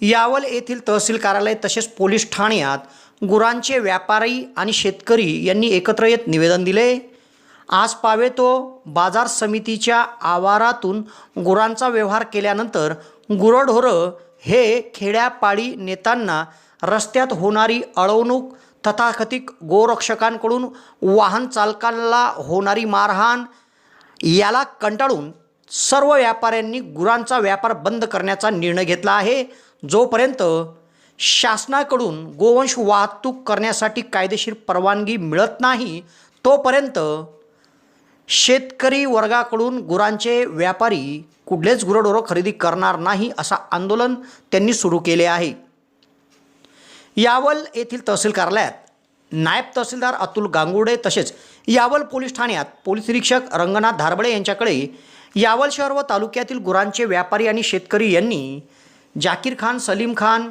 यावल येथील तहसील कार्यालय तसेच पोलीस ठाण्यात गुरांचे व्यापारी आणि शेतकरी यांनी एकत्र येत निवेदन दिले. आज पावेतो बाजार समितीच्या आवारातून गुरांचा व्यवहार केल्यानंतर गुरढोरं हे खेड्यापाडी नेत्यांना रस्त्यात होणारी अळवणूक तथाकथित गोरक्षकांकडून वाहन चालकांना होणारी मारहाण याला कंटाळून सर्व व्यापाऱ्यांनी गुरांचा व्यापार बंद करण्याचा निर्णय घेतला आहे. जोपर्यंत शासनाकडून गोवंश वाहतूक करण्यासाठी कायदेशीर परवानगी मिळत नाही तोपर्यंत शेतकरी वर्गाकडून गुरांचे व्यापारी कुठलेच गुरंढोरं खरेदी करणार नाही असा आंदोलन त्यांनी सुरू केले आहे. यावल येथील तहसील कार्यालयात नायब तहसीलदार अतुल गांगुडे तसेच यावल पोलीस ठाण्यात पोलीस निरीक्षक रंगनाथ धारबळे यांच्याकडे यावल शहर व तालुक्यातील गुरांचे व्यापारी आणि शेतकरी यांनी जाकीर खान सलीम खान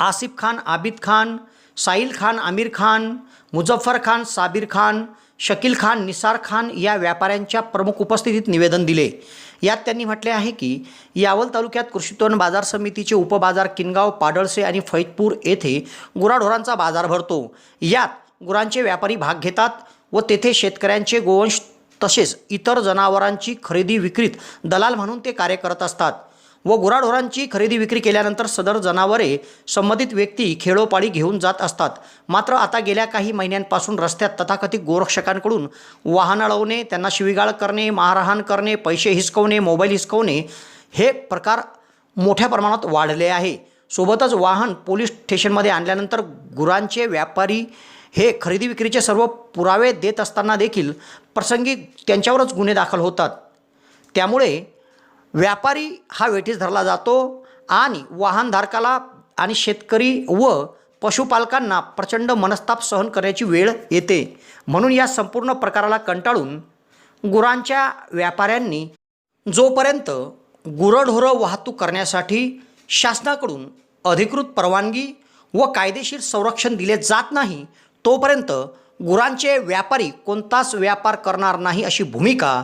आसिफ खान आबिद खान साहिल खान आमिर खान मुझफ्फर खान साबिर खान शकील खान निसार खान या व्यापाऱ्यांच्या प्रमुख उपस्थितीत निवेदन दिले. यात त्यांनी म्हटले आहे की यावल तालुक्यात कृषीतोन बाजार समितीचे उपबाजार किनगाव पाडळसे आणि फैतपूर येथे गुराढोरांचा बाजार भरतो. यात गुरांचे व्यापारी भाग घेतात व तेथे शेतकऱ्यांचे गोवंश तसेच इतर जनावरांची खरेदी विक्रीत दलाल म्हणून ते कार्य करत असतात. व गुराढोरांची खरेदी विक्री केल्यानंतर सदर जनावरे संबंधित व्यक्ती खेडोपाडी घेऊन जात असतात. मात्र आता गेल्या काही महिन्यांपासून रस्त्यात तथाकथित गोरक्षकांकडून वाहन अडवणे त्यांना शिवीगाळ करणे मारहाण करणे पैसे हिसकवणे मोबाईल हिसकवणे हे प्रकार मोठ्या प्रमाणात वाढले आहे. सोबतच वाहन पोलीस स्टेशनमध्ये आणल्यानंतर गुरांचे व्यापारी हे खरेदी विक्रीचे सर्व पुरावे देत असताना देखील प्रसंगी त्यांच्यावरच गुन्हे दाखल होतात. त्यामुळे व्यापारी हा वेठीस धरला जातो आणि वाहनधारकाला आणि शेतकरी व पशुपालकांना प्रचंड मनस्ताप सहन करण्याची वेळ येते. म्हणून या संपूर्ण प्रकाराला कंटाळून गुरांच्या व्यापाऱ्यांनी जोपर्यंत गुरढोरं वाहतूक करण्यासाठी शासनाकडून अधिकृत परवानगी व कायदेशीर संरक्षण दिले जात नाही तोपर्यंत गुरांचे व्यापारी कोणताच व्यापार करणार नाही अशी भूमिका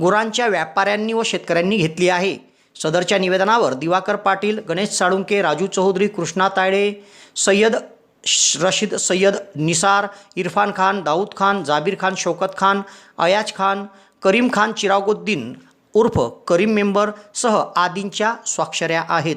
गुरांच्या व्यापाऱ्यांनी व शेतकऱ्यांनी घेतली आहे. सदरच्या निवेदनावर दिवाकर पाटील गणेश साळुंके राजू चौधरी कृष्णा तायडे सय्यद श- रशीद सय्यद निसार इरफान खान दाऊद खान जाबीर खान शौकत खान अयाज खान करीम खान चिरागुद्दीन उर्फ करीम मेंबर सह आदींच्या स्वाक्षऱ्या आहेत.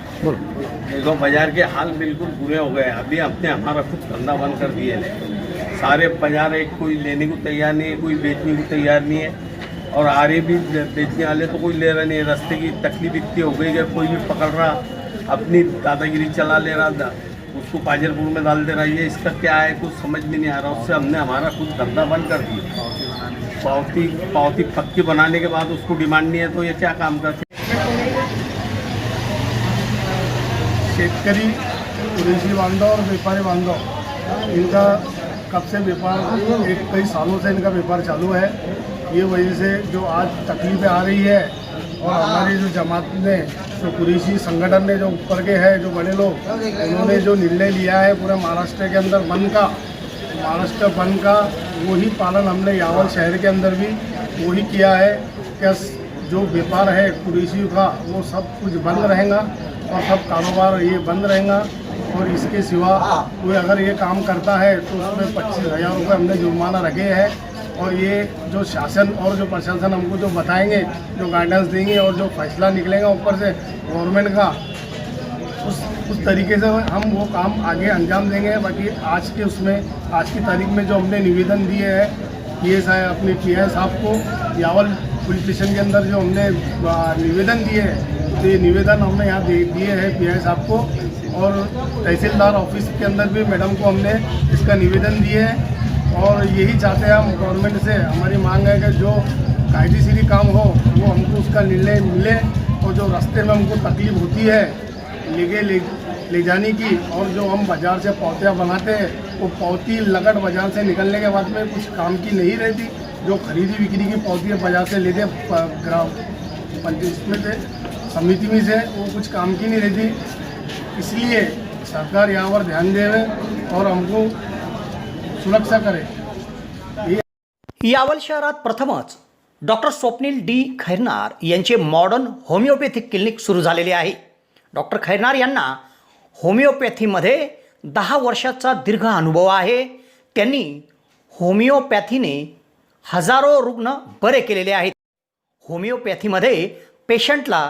देखो, बाज़ार के हाल बिल्कुल बुरे हो गए अभी आपने हमारा कुछ धंधा बंद कर दिए है। सारे बाज़ार एक कोई लेने को तैयार नहीं है, कोई बेचने को तैयार नहीं है। और आ रहे भी बेचने वाले तो कोई ले रहा नहीं है। रास्ते की तकलीफ़ इतनी हो गई कि कोई भी पकड़ रहा, अपनी दादागिरी चला ले रहा था उसको पाजरपुर में डाल दे रहा है ये इसका क्या है? कुछ समझ में नहीं आ रहा। उससे हमने हमारा कुछ धंधा बंद कर दिया। पावती पावती पक्की बनाने के बाद उसको डिमांड नहीं है तो ये क्या काम करते शेतकरी कृषि बांधव और व्यापारी बांधव इनका कब से व्यापार, एक कई सालों से इनका व्यापार चालू है। ये वजह से जो आज तकलीफें आ रही है, और हमारी जो जमात ने, जो कुरेशी संगठन ने जो ऊपर के हैं, जो बड़े लोग, उन्होंने जो निर्णय लिया है पूरे महाराष्ट्र के अंदर बंद का, महाराष्ट्र बंद का, वही पालन हमने यावल शहर के अंदर भी वही किया है। कि जो व्यापार है कुरेशी का, वो सब कुछ बंद रहेगा। और सब कारोबार ये बंद रहेगा और इसके सिवा कोई अगर ये काम करता है तो उसमें पच्चीस हज़ार रुपये हमने जुर्माना रखे हैं और ये जो शासन और जो प्रशासन हमको जो बताएँगे, जो गाइडेंस देंगे और जो फैसला निकलेगा ऊपर से गवर्नमेंट का, उस उस तरीके से हम वो काम आगे अंजाम देंगे। बाकी आज के उसमें, आज की तारीख में जो हमने निवेदन दिए हैं पी एस आई अपने पी साहब को, यावल पुलिस स्टेशन के अंदर जो हमने निवेदन दिए हैं तो ये निवेदन हमने यहाँ दिए हैं पी आई साहब को। और तहसीलदार ऑफ़िस के अंदर भी मैडम को हमने इसका निवेदन दिए है। और यही चाहते हैं हम गवर्नमेंट से, हमारी मांग है कि जो कायदेशीरी काम हो, वो हमको उसका निर्णय मिले और जो रास्ते में हमको तकलीफ़ होती है, लेके ले ले जाने की, और जो हम बाज़ार से पौतियाँ बनाते हैं, वो पौती लगट बाज़ार से निकलने के बाद में कुछ काम की नहीं रहती, जो खरीदी बिक्री की पौतियाँ बाज़ार से लेते ग्राम, पंचायत में से। समिति में से वो कुछ काम की नहीं रहती। इसलिए सरकार यहाँ पर ध्यान देवे और हमको सुरक्षा करे। यावल शहरात प्रथमच डॉक्टर स्वप्नील डी खैरनार यांचे मॉडर्न होमिओपॅथिक क्लिनिक सुरू झालेले आहे. डॉक्टर खैरनार यांना होमिओपॅथीमध्ये दहा वर्षाचा दीर्घ अनुभव आहे. त्यांनी होमिओपॅथीने हजारो रुग्ण बरे केलेले आहेत. होमिओपॅथीमध्ये पेशंटला